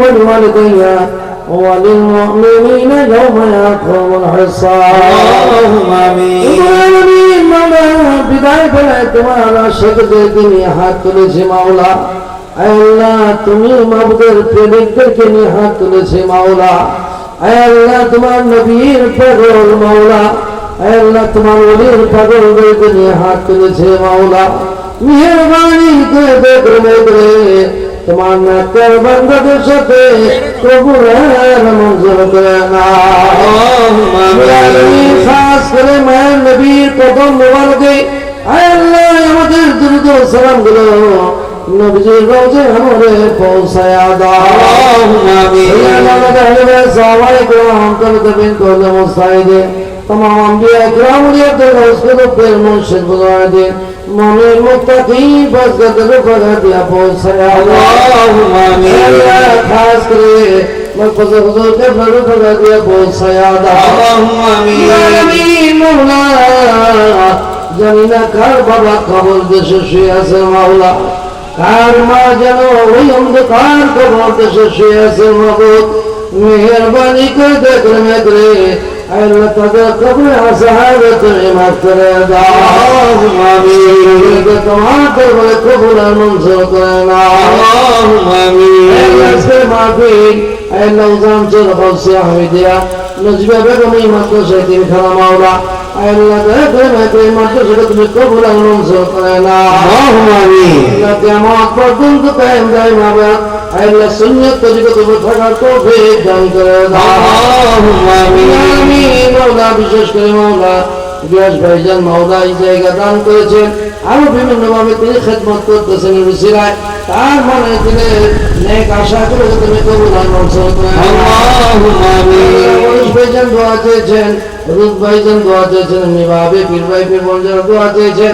ولوالدي وللمؤمنين يوم يقوم الحساب اللهم آمين আমিন মাওলা বিদায় বেলায় তোমার আশেকদের নিয়ে হাত তুলেছি মাওলা আয় আল্লাহ তুমি মাবুদের প্রেমিকদেরকে নিয়ে হাত তুলেছি মাওলা আয় আল্লাহ তোমার নবীর পাগল মাওলা আয় আল্লাহ তোমার ওলির পাগলদেরকে নিয়ে হাত তুলেছে মাওলা মেহরবানি করে দেখে দেখে তোমার নাকের বান্ধবের সাথে প্রভুরের মঞ্জুর করে না। করে মায়ের নবীর প্রথম মোবারকে। আল্লাহ আমাদের দ্রুত সালামগুলো তোমার আম্বিয়া গ্রাম দিয়ে তো রোজ করে দিন মনের মুক্তি বজগতের কথা দিয়া পৌঁছায় আল্লাহুম আমিন। খাস করে মকবুল হুজুরকে বড় কথা দিয়া পৌঁছায় আল্লাহুম কার বাবা কবর দেশে শুয়ে আছে মাওলা। কার মা যেন ওই অন্ধকার কবর দেশে শুয়ে আছে মাবুদ। মেহরবানি করে দেখলেন তোমার দরবারে কবুল আর মঞ্জুর করে না। মাহফিল আল্লাহ উজাম চল হসে হামিদিয়া নজিবা বেগম এই মাদ্রাসায় তিনি খানা মাওলা আল্লাহ দয়া করে না। এই মাদ্রাসাটা তুমি কবুল আর মঞ্জুর করে না। আল্লাহ কেমন পর্যন্ত কায়েম যায় মা আল্লাহ সুন্নাত তরিকত উপর থাকার তৌফিক দান করে আল্লাহুম্মা আমিন। মাওলানা বিশেষ করে এই জায়গা দান করেছেন। আরও বিভিন্নভাবে তিনি খেদমত করতেছেন রুচিরায় তার মনে তিনি আশা করে তুমি কবুল ভাইজান দোয়া চেয়েছেন রুদ ভাইজান দোয়া চেয়েছেন মিবাবে পীর ভাই পীর বঞ্জার দোয়া চেয়েছেন।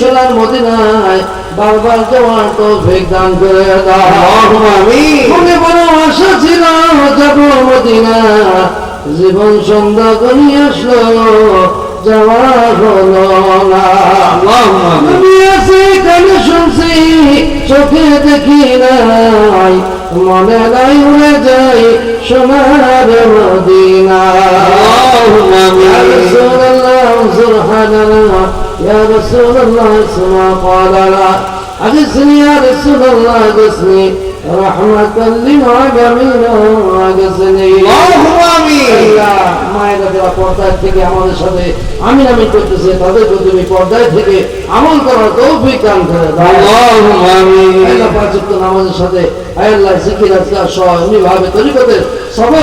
সোনার মদিনায় বারবার তো দান করে দাও। মনে আশা ছিল জীবন সন্ধ্যা করি আসলো যাওয়া হলো না। শুনছি চোখে দেখি নাই। মনে নাই উড়ে যাই সোনার মদিনা يا رسول الله اسمع قالنا أغثني يا رسول الله أغثني رحمة للعالمين أغثني اللهم آمين আল্লাহ, মায়েরা যারা পর্দায় থেকে আমাদের সাথে আমি আমি করতেছে তাদেরকে তুমি পর্দায় থেকে আমল করার তৌফিক দান করে দাও اللهم آمين আল্লাহ পাঁচক্ত নামাজের সাথে আল্লাহ জিকির আজকার সহ এমনিভাবে তরিকতের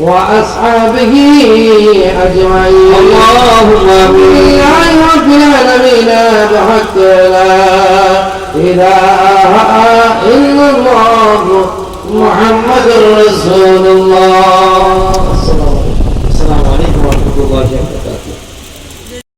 وأصحابه أجمعين. اللهم آمين. يا رب العالمين بحق لا إله إلا الله محمد رسول الله.